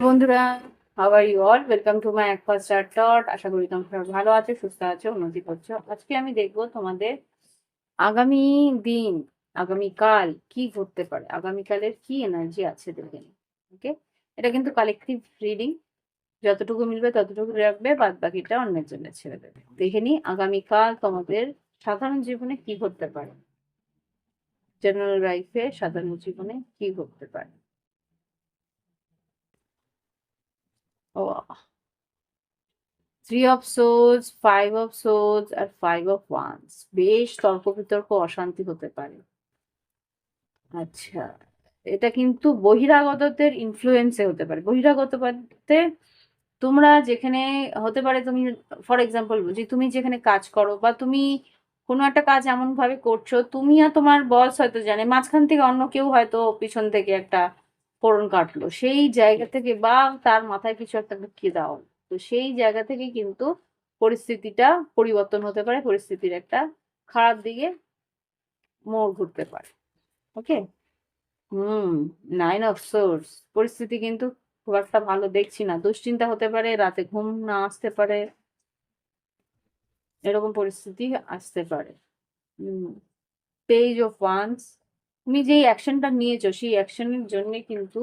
বন্ধুরা How are you all welcome to my এক first star dot আশা করি তোমরা সবাই ভালো আছো, সুস্থ আছো, উন্নতি করছ। আজকে আমি দেখব তোমাদের আগামী দিন আগামীকাল কি ঘটতে পারে। আগামীকালের কি এনার্জি আছে দেখে ওকে এটা কিন্তু কালেকটিভ রিডিং যতটুকু মিলবে ততটুকু রাখবে বাদ বাকিটা অন্যের জন্য ছেড়ে দেবে। দেখে নিই আগামীকাল তোমাদের সাধারণ জীবনে কি ঘটতে পারে। জেনারেল লাইফে সাধারণ জীবনে কি ঘটতে পারে। Three of those five of those আর ফাইভ অফ ওয়ান্স বেশ তর্ক বিতর্ক, অশান্তি হতে পারে। আচ্ছা এটা কিন্তু বহিরাগতদের ইনফ্লুয়েন্সে হতে পারে। বহিরাগত তোমরা যেখানে হতে পারে তুমি ফর এক্সাম্পল বলছি তুমি যেখানে কাজ করো বা তুমি কোনো একটা কাজ এমন ভাবে করছ, তুমি আর তোমার বস হয়তো জানে, মাঝখান থেকে অন্য কেউ হয়তো পিছন থেকে একটা ফোড়ন কাটলো। সেই জায়গা থেকে বা তার মাথায় কিছু একটা ঢুকিয়ে দাও তো সেই জায়গা থেকে কিন্তু পরিস্থিতিটা পরিবর্তন হতে পারে পরিস্থিতির একটা খারাপ দিকে মোড় ঘুরতে পারে। Okay? Hmm nine of swords পরিস্থিতি কিন্তু খুব একটা ভালো দেখছি না। দুশ্চিন্তা হতে পারে রাতে ঘুম না আসতে পারে। এরকম পরিস্থিতি আসতে পারে। পেজ অফ ওয়ান্স তুমি যেই অ্যাকশনটা নিয়েছো, সেই অ্যাকশনের জন্য কিন্তু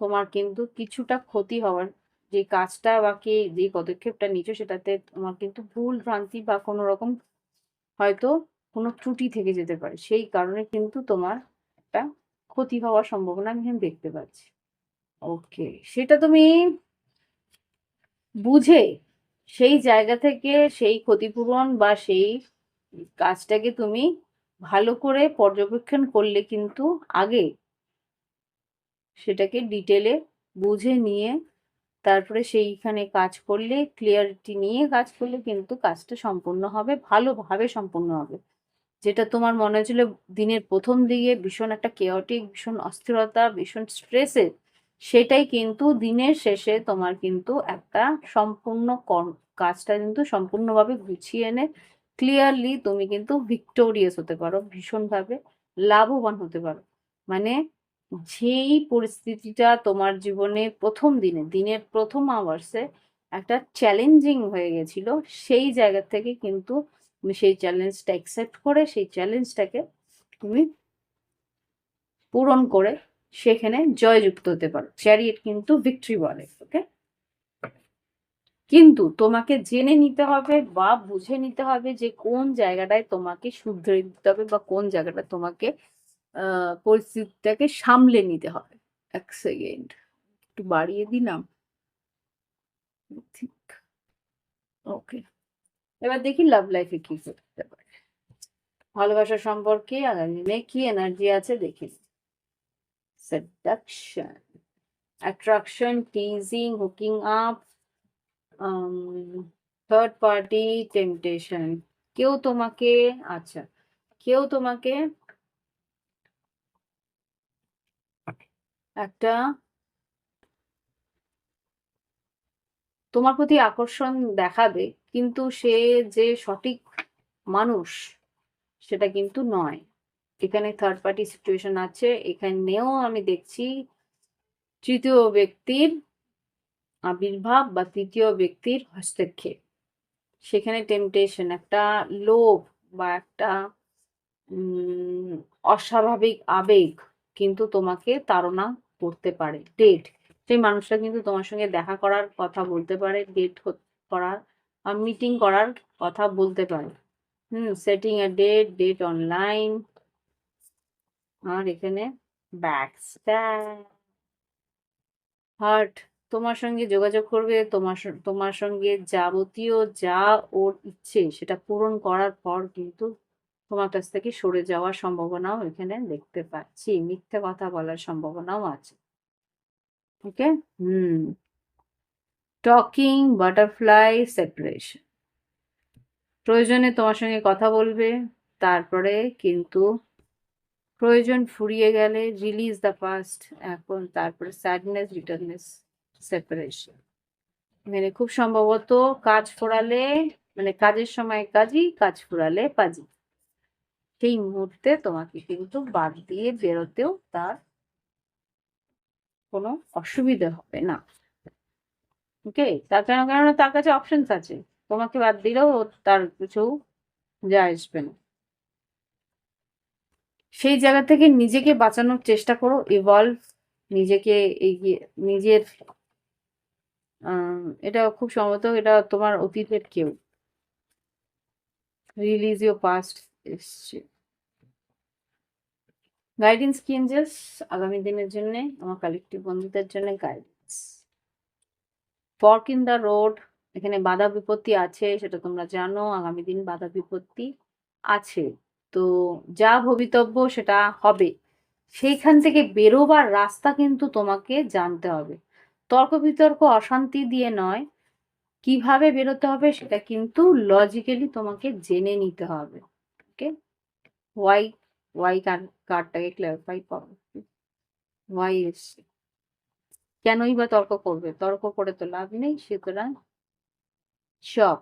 তোমার কিন্তু কিছুটা ক্ষতি হওয়ার যে কাজটা বা কে যে পদক্ষেপটা নিচ্ছ সেটাতে তোমার কিন্তু ভুল, ভ্রান্তি বা কোনো রকম হয়তো কোনো ত্রুটি থেকে যেতে পারে। সেই কারণে কিন্তু তোমার একটা ক্ষতি হওয়ার সম্ভাবনা আমি দেখতে পাচ্ছি। ওকে, সেটা তুমি বুঝে সেই জায়গা থেকে সেই ক্ষতিপূরণ বা সেই কাজটাকে তুমি ভালো করে পর্যবেক্ষণ করলে কিন্তু আগে সেটাকে ডিটেলে বুঝে নিয়ে তারপরে সেইখানে কাজ করলে ক্লিয়ারিটি নিয়ে কাজ করলে কিন্তু কাজটা সম্পূর্ণ হবে, ভালোভাবে সম্পূর্ণ হবে। যেটা তোমার মনে হচ্ছিল দিনের প্রথম দিকে ভীষণ একটা কেয়টিক ভীষণ অস্থিরতা, ভীষণ স্ট্রেসের সেটাই কিন্তু দিনের শেষে তোমার কিন্তু একটা সম্পূর্ণ কাজটা কিন্তু সম্পূর্ণভাবে গুছিয়ে এনে ক্লিয়ারলি তুমি কিন্তু ভিক্টোরিয়াস হতে পারো, ভীষণভাবে লাভবান হতে পারো। মানে যেই পরিস্থিতিটা তোমার জীবনে প্রথম দিনে, দিনের প্রথম আওয়ার্সে একটা চ্যালেঞ্জিং হয়ে গেছিল, সেই জায়গা থেকে কিন্তু তুমি সেই চ্যালেঞ্জটা অ্যাকসেপ্ট করে, সেই চ্যালেঞ্জটাকে তুমি পূরণ করে সেখানে জয়যুক্ত হতে পারো। চ্যারিয়েট কিন্তু ভিক্টরি বলে ওকে কিন্তু তোমাকে জেনে নিতে হবে বা বুঝে নিতে হবে যে কোন জায়গাটায় তোমাকে শুধরে দিতে হবে বা কোন জায়গাটা তোমাকে পরিস্থিতিটাকে সামলে নিতে হবে। এক সেকেন্ড, একটু বাড়িয়ে দিলাম। ঠিক। ওকে। এবার দেখি লাভ লাইফে কি করতে পারে। ভালোবাসা সম্পর্কে আগামী কি এনার্জি আছে দেখি seduction attraction teasing hooking up third party temptation কেউ তোমাকে আচ্ছা কেউ তোমাকে একটা তোমার প্রতি আকর্ষণ দেখাবে, কিন্তু সে যে সঠিক মানুষ, সেটা কিন্তু নয়। এখানে থার্ড পার্টি সিচুয়েশন আছে, এখানেও আমি দেখছি তৃতীয় ব্যক্তির আবির্ভাব বা তৃতীয় ব্যক্তির হস্তক্ষেপ। সেখানে টেম্পটেশন একটা লোভ বা একটা অস্বাভাবিক আবেগ কিন্তু তোমাকে তাড়না করতে পারে। ডেট সেই মানুষটা কিন্তু তোমার সঙ্গে দেখা করার কথা বলতে পারে ডেট করার মিটিং করার কথা বলতে পারে। হুম সেটিং এ ডেট ডেট অনলাইন আর এখানে ব্যাকস্ট্যাপ হার্ট তোমার সঙ্গে যোগাযোগ করবে, তোমার তোমার সঙ্গে যাবতীয় যা ওর ইচ্ছে সেটা পূরণ করার পর কিন্তু তোমার কাছ থেকে সরে যাওয়ার সম্ভাবনাও এখানে দেখতে পাচ্ছি। মিথ্যে কথা বলার সম্ভাবনাও আছে। ওকে? হুম। Talking, butterfly, separation. প্রয়োজনে তোমার সঙ্গে কথা বলবে, তারপরে কিন্তু প্রয়োজন ফুরিয়ে গেলে রিলিজ দ্য পাস্ট এখন তারপরে স্যাডনেস, রিটার্নেস সেপারেশন মানে খুব সম্ভবত কাজ ফোরালে মানে কাজের সময় কাজই, কাজ ফুরালে পাজি। সেই মুহূর্তে তোমাকে কিন্তু বাদ দিয়ে বেরোতেও তার কোনো অসুবিধা হবে না। ওকে তার কেন কেননা তার কাছে অপশনস আছে। তোমাকে বাদ দিলেও তার কিছু যায় আসবে না। সেই জায়গা থেকে নিজেকে বাঁচানোর চেষ্টা করো ইভলভ নিজেকে এগিয়ে, নিজের এটা খুব সম্ভবত এটা তোমার অতীতের কেউ। রিলিজ ইউর পাস্ট এসছে গাইডেন্স কি এঞ্জেলস আগামী দিনের জন্য, আমার কালেকটিভ বন্ধুদের জন্য guidance fork in the road এখানে বাধা বিপত্তি আছে, সেটা তোমরা জানো, আগামী দিন বাধা বিপত্তি আছে। তো যা ভবিতব্য, সেটা হবে। সেইখান থেকে বেরোবার রাস্তা কিন্তু তোমাকে জানতে হবে। তর্ক বিতর্ক অশান্তি দিয়ে নয়। কীভাবে বেরোতে হবে সেটা কিন্তু লজিক্যালি তোমাকে জেনে নিতে হবে। ওকে ওয়াই ওয়াই কার্ডটাকে ক্লারিফাই করো। ওয়াই এসছে? কেনই বা তর্ক করবে? তর্ক করে তো লাভ নেই, সুতরাং শপ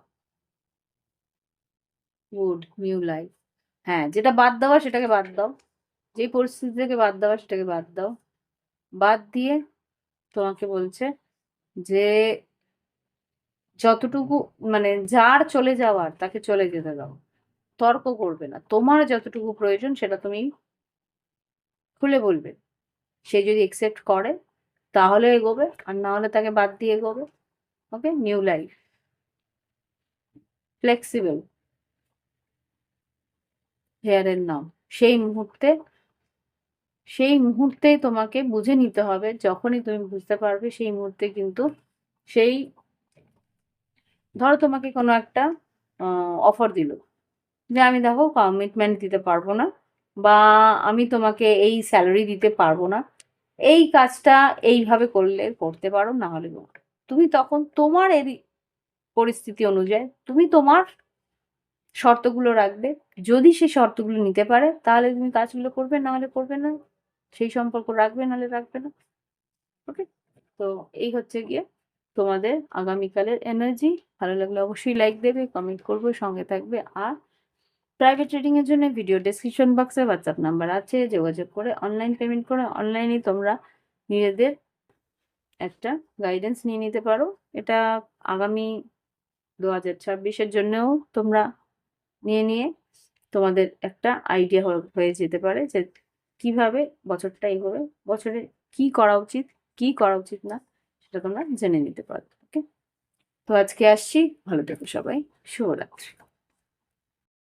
গুড নিউ লাইফ হ্যাঁ যেটা বাদ দেওয়া সেটাকে বাদ দাও। যে পরিস্থিতি থেকে বাদ দেওয়া সেটাকে বাদ দাও। বাদ দিয়ে তোমাকে বলছে যে যতটুকু মানে যার চলে যাওয়ার তাকে চলে যেতে দাও। তর্ক করবে না। তোমার যতটুকু প্রয়োজন সেটা তুমি খুলে বলবে। সে যদি একসেপ্ট করে, তাহলে এগোবে। আর না হলে তাকে বাদ দিয়ে এগোবে। ওকে? নিউ লাইফ ফ্লেক্সিবল হেয়ারের নাম। সেই মুহূর্তে সেই মুহূর্তেই তোমাকে বুঝে নিতে হবে, যখনই তুমি বুঝতে পারবে সেই মুহূর্তে কিন্তু সেই ধরো তোমাকে কোনো একটা অফার দিল যে আমি দেখো কমিটমেন্ট দিতে পারব না বা আমি তোমাকে এই স্যালারি দিতে পারব না। এই কাজটা এইভাবে করলে করতে পারো, না হলে তুমি তখন তোমার এই পরিস্থিতি অনুযায়ী তুমি তোমার শর্তগুলো রাখবে। যদি সে শর্তগুলো নিতে পারে, তাহলে তুমি কাজগুলো করবে, না হলে করবে না। সেই সম্পর্ক রাখবে নাহলে রাখবে না। ওকে তো এই হচ্ছে গিয়ে তোমাদের আগামীকালের এনার্জি ভালো লাগলে অবশ্যই লাইক দেবে কমেন্ট করবে, সঙ্গে থাকবে। আর প্রাইভেট ট্রেডিং এর জন্য ভিডিও ডেসক্রিপশন বক্সে হোয়াটসঅ্যাপ নাম্বার আছে। যোগাযোগ করে অনলাইন পেমেন্ট করে অনলাইনে তোমরা নিজেদের একটা গাইডেন্স নিয়ে নিতে পারো। এটা আগামী দু হাজার ছাব্বিশের জন্যও তোমরা নিয়ে নিয়ে তোমাদের একটা আইডিয়া হয়ে যেতে পারে যে কীভাবে বছরটা এগোবে, বছরে কি করা উচিত, কি করা উচিত না সেটা তোমরা জেনে নিতে পারো ওকে তো আজকে আসছি, ভালো থাকো সবাই, শুভরাত্রি।